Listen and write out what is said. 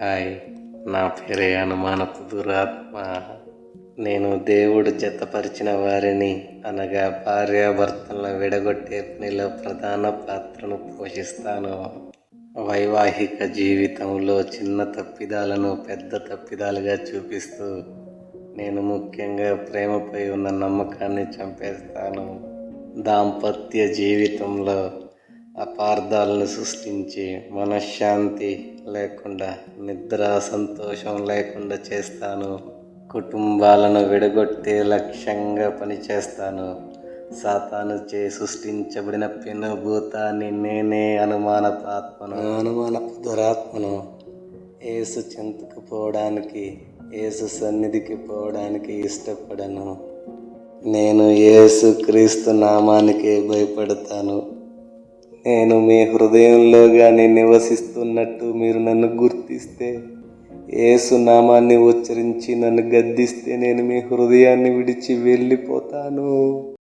Hi నా పేరే అనుమానపు దురాత్మ నేను దేవుడు జతపరిచిన వారిని అనగా భార్యాభర్తలను విడగొట్టే పనిలో ప్రధాన పాత్రను పోషిస్తాను. వైవాహిక జీవితంలో చిన్న తప్పిదాలను పెద్ద తప్పిదాలుగా చూపిస్తూ నేను ముఖ్యంగా ప్రేమపై ఉన్న నమ్మకాన్ని చంపేస్తాను. దాంపత్య జీవితంలో అపార్థాలను సృష్టించి మనశ్శాంతి లేకుండా నిద్ర సంతోషం లేకుండా చేస్తాను. కుటుంబాలను విడగొట్టే లక్ష్యంగా పనిచేస్తాను. సాతాను చే సృష్టించబడిన పెనుభూతాన్ని నేనే అనుమానపాత్మను. అనుమాన అనుమానపు దురాత్మను ఏసు చెంతకు పోవడానికి ఏసు సన్నిధికి పోవడానికి ఇష్టపడను. నేను ఏసు క్రీస్తు నామానికే భయపడతాను. నేను మీ హృదయంలో కానీ నివసిస్తున్నట్టు మీరు నన్ను గుర్తిస్తే యేసు నామాన్ని ఉచ్చరించి నన్ను గద్దిస్తే నేను మీ హృదయాన్ని విడిచి వెళ్ళిపోతాను.